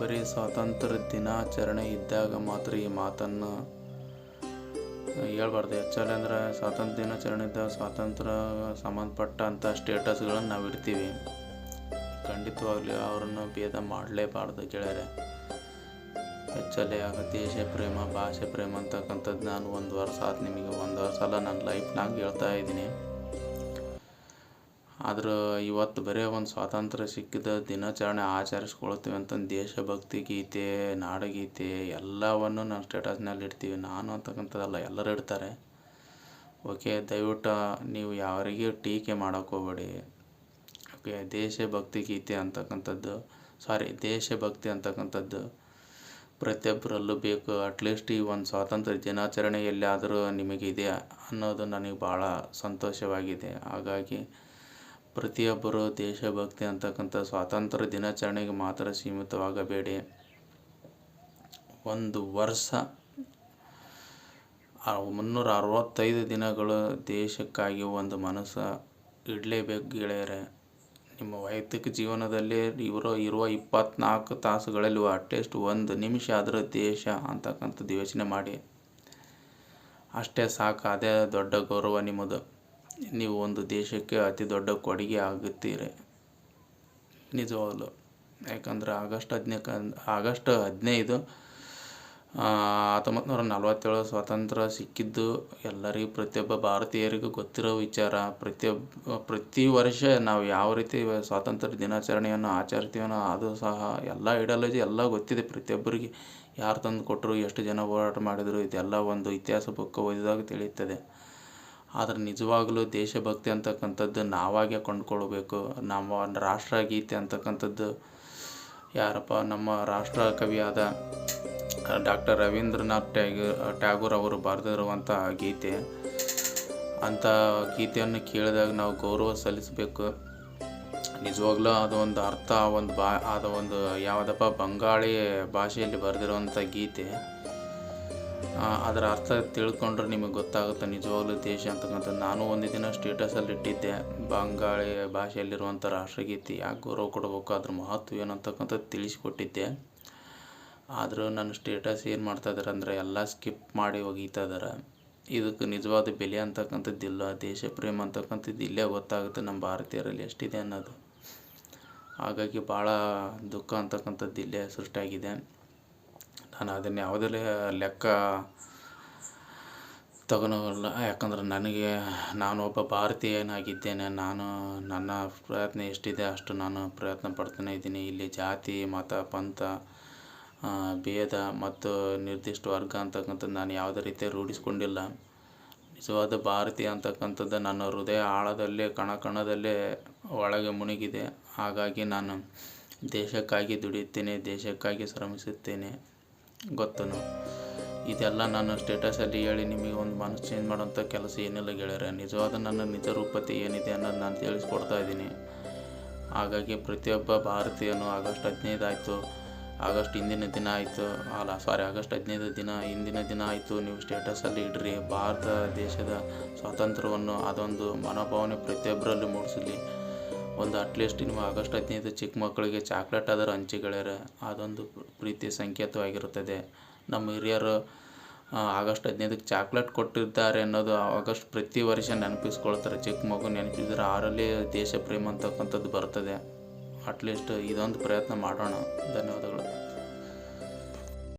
ಬರೀ ಸ್ವಾತಂತ್ರ್ಯ ದಿನಾಚರಣೆ ಇದ್ದಾಗ ಮಾತ್ರ ಈ ಮಾತನ್ನು ಹೇಳ್ಬಾರ್ದು. ಆ್ಯಕ್ಚುಲಿ ಅಂದರೆ ಸ್ವಾತಂತ್ರ್ಯ ದಿನಾಚರಣೆ ಇದ್ದಾಗ ಸ್ವಾತಂತ್ರ್ಯ ಸಂಬಂಧಪಟ್ಟಂಥ ಸ್ಟೇಟಸ್ಗಳನ್ನು ನಾವು ಇಡ್ತೀವಿ ಖಂಡಿತವಾಗಲಿ ಅವ್ರನ್ನು ಭೇದ ಮಾಡಲೇಬಾರ್ದು ಗೆಳೆಯರೆ. ಹೆಚ್ಚಲ್ಲಿ ಆಗ ದೇಶ ಪ್ರೇಮ, ಭಾಷೆ ಪ್ರೇಮ ಅಂತಕ್ಕಂಥದ್ದು ನಾನು ಒಂದು ವರ್ಷ ಆದ ನಿಮಗೆ ಒಂದು ವರ್ಷ ಅಲ್ಲ, ನನ್ನ ಲೈಫ್ನಾಗ ಹೇಳ್ತಾ ಇದ್ದೀನಿ. ಆದ್ರೆ ಇವತ್ತು ಬರೀ ಒಂದು ಸ್ವಾತಂತ್ರ್ಯ ಸಿಕ್ಕಿದ ದಿನಾಚರಣೆ ಆಚರಿಸ್ಕೊಳ್ತೀವಿ ಅಂತಂದು ದೇಶಭಕ್ತಿ ಗೀತೆ ನಾಡಗೀತೆ ಎಲ್ಲವನ್ನು ನಾವು ಸ್ಟೇಟಸ್ನಲ್ಲಿ ಇಡ್ತೀವಿ. ನಾನು ಅಂತಕ್ಕಂಥದ್ದಲ್ಲ, ಎಲ್ಲರೂ ಇಡ್ತಾರೆ. ಓಕೆ ದಯವಿಟ್ಟು ನೀವು ಯಾರಿಗೆ ಟೀಕೆ ಮಾಡೋಕೆ ಹೋಗಬೇಡಿ. ಓಕೆ ದೇಶಭಕ್ತಿ ಗೀತೆ ಅಂತಕ್ಕಂಥದ್ದು ಸಾರಿ ದೇಶಭಕ್ತಿ ಅಂತಕ್ಕಂಥದ್ದು ಪ್ರತಿಯೊಬ್ಬರಲ್ಲೂ ಬೇಕು. ಅಟ್ಲೀಸ್ಟ್ ಈ ಒಂದು ಸ್ವಾತಂತ್ರ್ಯ ದಿನಾಚರಣೆ ಎಲ್ಲಿಯಾದರೂ ನಿಮಗಿದೆ ಅನ್ನೋದು ನನಗೆ ಭಾಳ ಸಂತೋಷವಾಗಿದೆ. ಹಾಗಾಗಿ ಪ್ರತಿಯೊಬ್ಬರು ದೇಶಭಕ್ತಿ ಅಂತಕ್ಕಂಥ ಸ್ವಾತಂತ್ರ್ಯ ದಿನಾಚರಣೆಗೆ ಮಾತ್ರ ಸೀಮಿತವಾಗಬೇಡಿ. ಒಂದು ವರ್ಷ ಮುನ್ನೂರ ಅರವತ್ತೈದು ದಿನಗಳು ದೇಶಕ್ಕಾಗಿ ಒಂದು ಮನಸ್ಸು ಇಡಲೇಬೇಕು ಗೆಳೆಯರೆ. ನಿಮ್ಮ ವೈಯಕ್ತಿಕ ಜೀವನದಲ್ಲಿ ಇವರು ಇರುವ ಇಪ್ಪತ್ನಾಲ್ಕು ತಾಸುಗಳಲ್ಲಿ ಅಟ್ಲೀಸ್ಟ್ ಒಂದು ನಿಮಿಷ ಆದರೂ ದೇಶ ಅಂತಕ್ಕಂಥದ್ದು ಯೋಚನೆ ಮಾಡಿ. ಅಷ್ಟೇ ಸಾಕು, ಅದೇ ದೊಡ್ಡ ಗೌರವ ನಿಮ್ಮದು. ನೀವು ಒಂದು ದೇಶಕ್ಕೆ ಅತಿ ದೊಡ್ಡ ಕೊಡುಗೆ ಆಗುತ್ತೀರಿ. ನಿಜವಾಗ್ಲು. ಯಾಕಂದ್ರೆ ಆಗಸ್ಟ್ ಹದಿನೈದು ಆಗಸ್ಟ್ ಹದಿನೈದು ಹತ್ತೊಂಬತ್ತು ನೂರ ನಲ್ವತ್ತೇಳು ಸ್ವಾತಂತ್ರ್ಯ ಸಿಕ್ಕಿದ್ದು ಎಲ್ಲರಿಗೂ, ಪ್ರತಿಯೊಬ್ಬ ಭಾರತೀಯರಿಗೂ ಗೊತ್ತಿರೋ ವಿಚಾರ. ಪ್ರತಿಯೊಬ್ಬ ಪ್ರತಿ ವರ್ಷ ನಾವು ಯಾವ ರೀತಿ ಸ್ವಾತಂತ್ರ್ಯ ದಿನಾಚರಣೆಯನ್ನು ಆಚರಿಸ್ತೀವನೋ ಅದು ಸಹ ಎಲ್ಲ ಐಡಿಯಾಲಜಿ ಎಲ್ಲ ಗೊತ್ತಿದೆ. ಪ್ರತಿಯೊಬ್ಬರಿಗೆ ಯಾರು ತಂದು ಕೊಟ್ಟರು, ಎಷ್ಟು ಜನ ಹೋರಾಟ ಮಾಡಿದರು, ಇದೆಲ್ಲ ಒಂದು ಇತಿಹಾಸ ಬುಕ್ ಓದಿದಾಗ ತಿಳಿಯುತ್ತದೆ. ಆದರೆ ನಿಜವಾಗಲೂ ದೇಶಭಕ್ತಿ ಅಂತಕ್ಕಂಥದ್ದು ನಾವಾಗೇ ಕೊಂಡ್ಕೊಳ್ಬೇಕು. ನಮ್ಮ ರಾಷ್ಟ್ರಗೀತೆ ಅಂತಕ್ಕಂಥದ್ದು ಯಾರಪ್ಪ, ನಮ್ಮ ರಾಷ್ಟ್ರ ಕವಿಯಾದ ಡಾಕ್ಟರ್ ರವೀಂದ್ರನಾಥ್ ಟ್ಯಾಗೂರ್ ಟ್ಯಾಗೂರ್ ಅವರು ಬರೆದಿರುವಂಥ ಗೀತೆ. ಅಂಥ ಗೀತೆಯನ್ನು ಕೇಳಿದಾಗ ನಾವು ಗೌರವ ಸಲ್ಲಿಸಬೇಕು. ನಿಜವಾಗ್ಲೂ ಅದು ಒಂದು ಅರ್ಥ, ಒಂದು ಬಾ, ಅದು ಒಂದು ಯಾವುದಪ್ಪ, ಬಂಗಾಳಿ ಭಾಷೆಯಲ್ಲಿ ಬರೆದಿರುವಂಥ ಗೀತೆ. ಅದರ ಅರ್ಥ ತಿಳ್ಕೊಂಡ್ರೆ ನಿಮಗೆ ಗೊತ್ತಾಗುತ್ತೆ ನಿಜವಾಗ್ಲೂ ದೇಶ ಅಂತಕ್ಕಂಥ ನಾನು ಒಂದೇ ದಿನ ಸ್ಟೇಟಸಲ್ಲಿ ಇಟ್ಟಿದ್ದೆ. ಬಂಗಾಳಿ ಭಾಷೆಯಲ್ಲಿರುವಂಥ ರಾಷ್ಟ್ರಗೀತೆ, ಯಾಕೆ ಗೌರವ ಕೊಡಬೇಕು, ಅದ್ರ ಮಹತ್ವ ಏನು ತಿಳಿಸಿಕೊಟ್ಟಿದ್ದೆ ತಿಳಿಸ್ಕೊಟ್ಟಿದ್ದೆ. ಆದರೂ ನನ್ನ ಸ್ಟೇಟಸ್ ಏನು ಮಾಡ್ತಾ ಇದ್ದಾರೆ ಅಂದರೆ ಎಲ್ಲ ಸ್ಕಿಪ್ ಮಾಡಿ ಒಗೀತಾ ಇದ್ದಾರೆ ಇದಕ್ಕೆ ನಿಜವಾದ ಬೆಲೆ ಅಂತಕ್ಕಂಥದ್ದಿಲ್ಲ ದೇಶ ಪ್ರೇಮ ಅಂತಕ್ಕಂಥದ್ದು ಇಲ್ಲೇ ಗೊತ್ತಾಗುತ್ತೆ ನಮ್ಮ ಭಾರತೀಯರಲ್ಲಿ ಎಷ್ಟಿದೆ ಅನ್ನೋದು. ಹಾಗಾಗಿ ಭಾಳ ದುಃಖ ಅಂತಕ್ಕಂಥದ್ದು ಇಲ್ಲೇ ಸೃಷ್ಟಿಯಾಗಿದೆ. ನಾನು ಅದನ್ನು ಯಾವುದೇ ಲೆಕ್ಕ ತಗೊಳಲ್ಲ ಯಾಕಂದ್ರೆ ನನಗೆ ನಾನು ಒಬ್ಬ ಭಾರತೀಯನಾಗಿದ್ದೇನೆ. ನಾನು ನನ್ನ ಪ್ರಯತ್ನ ಎಷ್ಟಿದೆ ಅಷ್ಟು ನಾನು ಪ್ರಯತ್ನ ಪಡ್ತಾನೆ ಇದ್ದೀನಿ. ಇಲ್ಲಿ ಜಾತಿ, ಮತ, ಪಂಥ ಭೇದ ಮತ್ತು ನಿರ್ದಿಷ್ಟ ವರ್ಗ ಅಂತಕ್ಕಂಥದ್ದು ನಾನು ಯಾವುದೇ ರೀತಿ ರೂಢಿಸ್ಕೊಂಡಿಲ್ಲ. ನಿಜವಾದ ಭಾರತೀಯ ಅಂತಕ್ಕಂಥದ್ದು ನನ್ನ ಹೃದಯ ಆಳದಲ್ಲಿ ಕಣ ಕಣದಲ್ಲೇ ಒಳಗೆ ಮುಳುಗಿದೆ ಹಾಗಾಗಿ ನಾನು ದೇಶಕ್ಕಾಗಿ ದುಡಿಯುತ್ತೇನೆ, ದೇಶಕ್ಕಾಗಿ ಶ್ರಮಿಸುತ್ತೇನೆ. ಗೊತ್ತನು. ಇದೆಲ್ಲ ನಾನು ಸ್ಟೇಟಸಲ್ಲಿ ಹೇಳಿ ನಿಮಗೆ ಒಂದು ಮನಸ್ಸು ಚೇಂಜ್ ಮಾಡೋಂಥ ಕೆಲಸ ಏನಿಲ್ಲ ಗೆಳೆಯರೆ. ನಿಜವಾದ ನನ್ನ ನಿಜ ರೂಪತೆ ಏನಿದೆ ಅನ್ನೋದು ನಾನು ತಿಳಿಸ್ಕೊಡ್ತಾ ಇದ್ದೀನಿ. ಹಾಗಾಗಿ ಪ್ರತಿಯೊಬ್ಬ ಭಾರತೀಯನು ಆಗಸ್ಟ್ ಹದಿನೈದು ಆಯಿತು, ಆಗಸ್ಟ್ ಹಿಂದಿನ ದಿನ ಆಯಿತು, ಅಲ್ಲ ಸಾರಿ ಆಗಸ್ಟ್ ಹದಿನೈದು ದಿನ ಹಿಂದಿನ ದಿನ ಆಯಿತು. ನೀವು ಸ್ಟೇಟಸಲ್ಲಿ ಇಡ್ರಿ. ಭಾರತ ದೇಶದ ಸ್ವಾತಂತ್ರ್ಯವನ್ನು ಅದೊಂದು ಮನೋಭಾವನೆ ಪ್ರತಿಯೊಬ್ಬರಲ್ಲಿ ಮೂಡಿಸಲಿ. ಒಂದು ಅಟ್ಲೀಸ್ಟ್ ನಿಮ್ಮ ಆಗಸ್ಟ್ ಹದಿನೈದು ಚಿಕ್ಕ ಮಕ್ಕಳಿಗೆ ಚಾಕ್ಲೇಟ್ ಆದರೂ ಹಂಚಿಗಳ್ಯಾರ, ಅದೊಂದು ಪ್ರೀತಿ ಸಂಕೇತವಾಗಿರುತ್ತದೆ. ನಮ್ಮ ಹಿರಿಯರು ಆಗಸ್ಟ್ ಹದಿನೈದಕ್ಕೆ ಚಾಕ್ಲೇಟ್ ಕೊಟ್ಟಿದ್ದಾರೆ ಅನ್ನೋದು ಆಗಸ್ಟ್ ಪ್ರತಿ ವರ್ಷ ನೆನಪಿಸ್ಕೊಳ್ತಾರೆ. ಚಿಕ್ಕ ಮಗು ನೆನಪಿದ್ರೆ ಆರಲ್ಲಿ ದೇಶ ಪ್ರೇಮ ಅಂತಕ್ಕಂಥದ್ದು ಬರ್ತದೆ. ಅಟ್ಲೀಸ್ಟ್ ಇದೊಂದು ಪ್ರಯತ್ನ ಮಾಡೋಣ. ಧನ್ಯವಾದಗಳು.